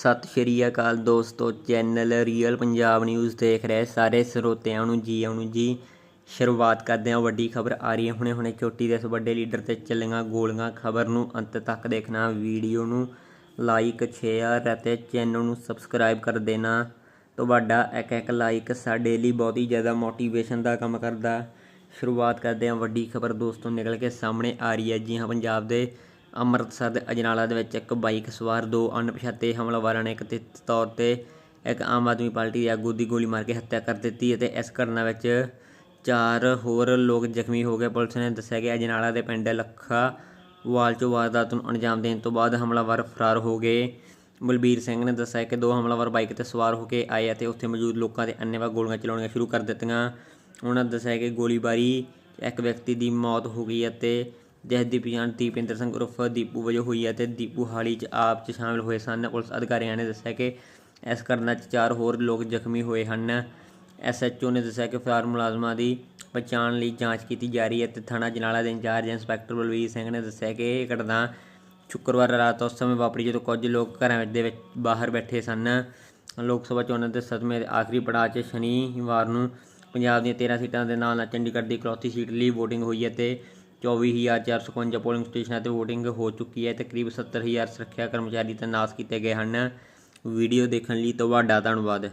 ਸਤਿ ਸ਼੍ਰੀ ਅਕਾਲ ਦੋਸਤੋ, channel real Punjab news ਦੇਖ ਰਹੇ ਸਾਰੇ ਸਰੋਤਿਆਂ ਨੂੰ ਜੀ, ਆਉਣ ਨੂੰ ਜੀ। ਸ਼ੁਰੂਆਤ ਕਰਦੇ ਹਾਂ, ਵੱਡੀ ਖਬਰ ਆ ਰਹੀ ਹੈ। ਹੁਣੇ ਹੁਣੇ ਚੋਟੀ ਦੇ ਇਸ ਵੱਡੇ ਲੀਡਰ ਤੇ ਚੱਲੀਆਂ ਗੋਲੀਆਂ, ਖਬਰ ਨੂੰ ਅੰਤ ਤੱਕ ਦੇਖਣਾ, ਵੀਡੀਓ ਨੂੰ ਲਾਈਕ ਸ਼ੇਅਰ ਅਤੇ ਚੈਨਲ ਨੂੰ ਸਬਸਕ੍ਰਾਈਬ ਕਰ ਦੇਣਾ। ਤੁਹਾਡਾ ਇੱਕ ਇੱਕ ਲਾਈਕ ਸਾਡੇ ਲਈ ਬਹੁਤ ਹੀ ਜ਼ਿਆਦਾ ਮੋਟੀਵੇਸ਼ਨ ਦਾ ਕੰਮ ਕਰਦਾ। ਸ਼ੁਰੂਆਤ ਕਰਦੇ ਹਾਂ, ਵੱਡੀ ਖਬਰ ਦੋਸਤੋ ਨਿਕਲ ਕੇ ਸਾਹਮਣੇ ਆ ਰਹੀ ਹੈ। ਜੀ ਹਾਂ, ਪੰਜਾਬ ਦੇ ਅੰਮ੍ਰਿਤਸਰ ਦੇ ਅਜਨਾਲਾ ਦੇ ਵਿੱਚ ਇੱਕ ਬਾਈਕ ਸਵਾਰ, ਦੋ ਅਣਪਛਾਤੇ ਹਮਲਾਵਰਾਂ ਨੇ ਕਥਿਤ ਤੌਰ ਤੇ ਇੱਕ ਆਮ ਆਦਮੀ ਪਾਰਟੀ ਦੇ ਆਗੂ ਦੀ ਗੋਲੀ ਮਾਰ ਕੇ ਹੱਤਿਆ ਕਰ ਦਿੱਤੀ ਅਤੇ ਇਸ ਘਟਨਾ ਵਿੱਚ ਚਾਰ ਹੋਰ ਲੋਕ ਜ਼ਖਮੀ ਹੋ ਗਏ। ਪੁਲਿਸ ਨੇ ਦੱਸਿਆ ਕਿ ਅਜਨਾਲਾ ਦੇ ਪਿੰਡ ਲੱਖਾ ਵਾਲ ਚੋਂ ਵਾਰਦਾਤ ਨੂੰ ਅੰਜਾਮ ਦੇਣ ਤੋਂ ਬਾਅਦ ਹਮਲਾਵਰ ਫਰਾਰ ਹੋ ਗਏ। ਬਲਬੀਰ ਸਿੰਘ ਨੇ ਦੱਸਿਆ ਕਿ ਦੋ ਹਮਲਾਵਰ ਬਾਈਕ ਤੇ ਸਵਾਰ ਹੋ ਕੇ ਆਏ ਅਤੇ ਉੱਥੇ ਮੌਜੂਦ ਲੋਕਾਂ ਤੇ ਅੰਨ੍ਹੇਵਾਹ ਗੋਲੀਆਂ ਚਲਾਉਣੀਆਂ ਸ਼ੁਰੂ ਕਰ ਦਿੱਤੀਆਂ। ਉਹਨਾਂ ਦੱਸਿਆ ਕਿ ਗੋਲੀਬਾਰੀ, ਇੱਕ ਵਿਅਕਤੀ ਦੀ ਮੌਤ ਹੋ ਗਈ ਅਤੇ ਜਿਸ ਦੀ ਪਛਾਣ ਦੀਪਿੰਦਰ ਸਿੰਘ ਉਰਫ ਦੀਪੂ ਵਜੋਂ ਹੋਈ ਹੈ ਤੇ ਦੀਪੂ ਹਾਲੀ 'ਚ ਆਪ 'ਚ ਸ਼ਾਮਿਲ ਹੋਏ ਸਨ। ਪੁਲਿਸ ਅਧਿਕਾਰੀਆਂ ਨੇ ਦੱਸਿਆ ਕਿ ਇਸ ਘਟਨਾ 'ਚ ਚਾਰ ਹੋਰ ਲੋਕ ਜ਼ਖਮੀ ਹੋਏ ਹਨ। ਐਸਐਚਓ ਨੇ ਦੱਸਿਆ ਕਿ ਫਰਾਰ ਮੁਲਾਜ਼ਮਾਂ ਦੀ ਪਛਾਣ ਲਈ ਜਾਂਚ ਕੀਤੀ ਜਾ ਰਹੀ ਹੈ ਤੇ ਥਾਣਾ ਜਨਾਲਾ ਦੇ ਇੰਚਾਰਜ ਇੰਸਪੈਕਟਰ ਬਲਵੀਰ ਸਿੰਘ ਨੇ ਦੱਸਿਆ ਕਿ ਇਹ ਘਟਨਾ ਸ਼ੁੱਕਰਵਾਰ ਰਾਤ ਉਸ ਸਮੇਂ ਵਾਪਰੀ ਜਦੋਂ ਕੁਝ ਲੋਕ ਘਰਾਂ ਦੇ ਵਿੱਚ ਬਾਹਰ ਬੈਠੇ ਸਨ। ਲੋਕ ਸਭਾ ਚੋਣਾਂ ਦੇ ਸਦਮੇ ਦੇ ਆਖਰੀ ਪੜਾਅ 'ਚ ਸ਼ਨੀਵਾਰ ਨੂੰ ਪੰਜਾਬ ਦੀਆਂ 13 ਸੀਟਾਂ ਦੇ ਨਾਲ ਨਾਲ ਚੰਡੀਗੜ੍ਹ ਦੀ ਇਕਲੌਤੀ ਸੀਟ ਲਈ VOTING ਹੋਈ ਹੈ ਤੇ 24455 ਪੋਲਿੰਗ ਸਟੇਸ਼ਨਾਂ ਤੇ VOTING ਹੋ ਚੁੱਕੀ ਹੈ ਤਕਰੀਬ ਕਰੀਬ 70000 ਸੁਰੱਖਿਆ ਕਰਮਚਾਰੀ ਤੈਨਾਤ ਕੀਤੇ ਗਏ ਹਨ। ਵੀਡੀਓ ਦੇਖਣ ਲਈ ਤੁਹਾਡਾ ਧੰਨਵਾਦ।